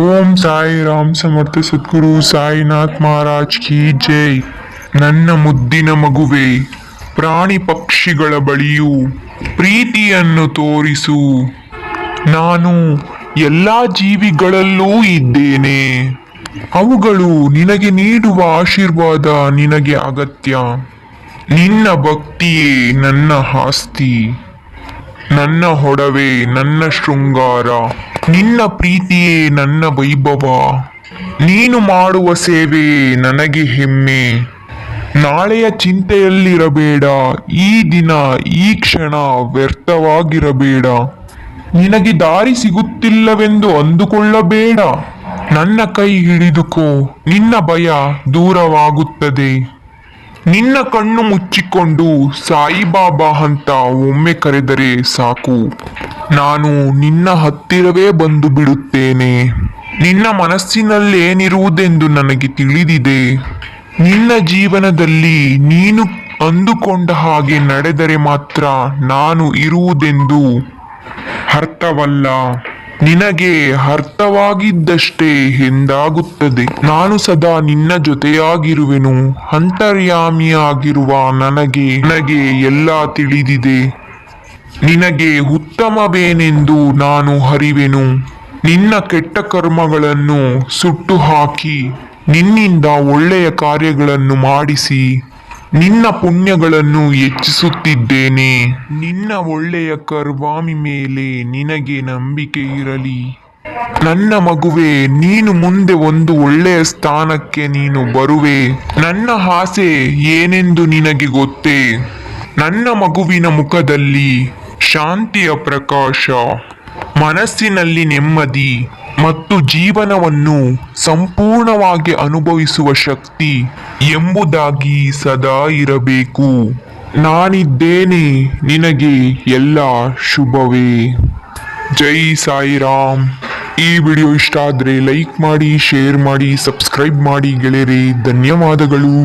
ಓಂ ಸಾಯಿ ರಾಮ್ ಸಮರ್ಥ ಸದ್ಗುರು ಸಾಯಿನಾಥ್ ಮಹಾರಾಜ್ ಕಿ ಜೈ. ನನ್ನ ಮುದ್ದಿನ ಮಗುವೆ, ಪ್ರಾಣಿ ಪಕ್ಷಿಗಳ ಬಳಿಯೂ ಪ್ರೀತಿಯನ್ನು ತೋರಿಸು. ನಾನು ಎಲ್ಲ ಜೀವಿಗಳಲ್ಲೂ ಇದ್ದೇನೆ. ಅವುಗಳು ನಿನಗೆ ನೀಡುವ ಆಶೀರ್ವಾದ ನಿನಗೆ ಅಗತ್ಯ. ನಿನ್ನ ಭಕ್ತಿಯೇ ನನ್ನ ಆಸ್ತಿ. ನನ್ನ ಹೊಡವೆ, ನನ್ನ ಶೃಂಗಾರ. ನಿನ್ನ ಪ್ರೀತಿಯೇ ನನ್ನ ವೈಭವ. ನೀನು ಮಾಡುವ ಸೇವೆ ನನಗೆ ಹೆಮ್ಮೆ. ನಾಳೆಯ ಚಿಂತೆಯಲ್ಲಿರಬೇಡ. ಈ ದಿನ, ಈ ಕ್ಷಣ ವ್ಯರ್ಥವಾಗಿರಬೇಡ. ನಿನಗೆ ದಾರಿ ಸಿಗುತ್ತಿಲ್ಲವೆಂದು ಅಂದುಕೊಳ್ಳಬೇಡ. ನನ್ನ ಕೈ ಹಿಡಿದುಕೋ. ನಿನ್ನ ಭಯ ದೂರವಾಗುತ್ತದೆ. ನಿನ್ನ ಕಣ್ಣು ಮುಚ್ಚಿಕೊಂಡು ಸಾಯಿಬಾಬಾ ಅಂತ ಒಮ್ಮೆ ಕರೆದರೆ ಸಾಕು. ನಾನು ನಿನ್ನ ಹತ್ತಿರವೇ ಬಂದು ಬಿಡುತ್ತೇನೆ. ನಿನ್ನ ಮನಸ್ಸಿನಲ್ಲೇನಿರುವುದೆಂದು ನನಗೆ ತಿಳಿದಿದೆ. ನಿನ್ನ ಜೀವನದಲ್ಲಿ ನೀನು ಅಂದುಕೊಂಡ ಹಾಗೆ ನಡೆದರೆ ಮಾತ್ರ ನಾನು ಇರುವುದೆಂದು ಅರ್ಥವಲ್ಲ. ನಿನಗೆ ಅರ್ಥವಾಗಿದ್ದಷ್ಟೇ ಎಂದಾಗುತ್ತದೆ. ನಾನು ಸದಾ ನಿನ್ನ ಜೊತೆಯಾಗಿರುವೆನು. ಅಂತರ್ಯಾಮಿಯಾಗಿರುವ ನನಗೆ ನನಗೆ ಎಲ್ಲ ತಿಳಿದಿದೆ. ನಿನಗೆ ಉತ್ತಮವೇನೆಂದು ನಾನು ಹರಿವೆನು ನಿನ್ನ ಕೆಟ್ಟ ಕರ್ಮಗಳನ್ನು ಸುಟ್ಟು ಹಾಕಿ ನಿನ್ನಿಂದ ಒಳ್ಳೆಯ ಕಾರ್ಯಗಳನ್ನು ಮಾಡಿಸಿ, ನಿನ್ನ ಪುಣ್ಯಗಳನ್ನು ಹೆಚ್ಚಿಸುತ್ತಿದ್ದೇನೆ. ನಿನ್ನ ಒಳ್ಳೆಯ ಕರ್ವಾಮಿ ಮೇಲೆ ನಿನಗೆ ನಂಬಿಕೆ ಇರಲಿ. ನನ್ನ ಮಗುವೆ, ನೀನು ಮುಂದೆ ಒಂದು ಒಳ್ಳೆಯ ಸ್ಥಾನಕ್ಕೆ ನೀನು ಬರುವೆ. ನನ್ನ ಆಸೆ ಏನೆಂದು ನಿನಗೆ ಗೊತ್ತೇ? ನನ್ನ ಮಗುವಿನ ಮುಖದಲ್ಲಿ ಶಾಂತಿಯ ಪ್ರಕಾಶ, ಮನಸ್ಸಿನಲ್ಲಿ ನೆಮ್ಮದಿ ಮತ್ತು ಜೀವನವನ್ನು ಸಂಪೂರ್ಣವಾಗಿ ಅನುಭವಿಸುವ ಶಕ್ತಿ ಎಂಬುದಾಗಿ ಸದಾ ಇರಬೇಕು. ನಾನಿದ್ದೇನೆ ನಿನಗೆ ಎಲ್ಲ ಶುಭವೇ. ಜೈ ಸಾಯಿರಾಮ್. ಈ ವಿಡಿಯೋ ಇಷ್ಟ ಆದರೆ ಲೈಕ್ ಮಾಡಿ, ಶೇರ್ ಮಾಡಿ, ಸಬ್ಸ್ಕ್ರೈಬ್ ಮಾಡಿ ಗೆಳೆಯರೆ. ಧನ್ಯವಾದಗಳು.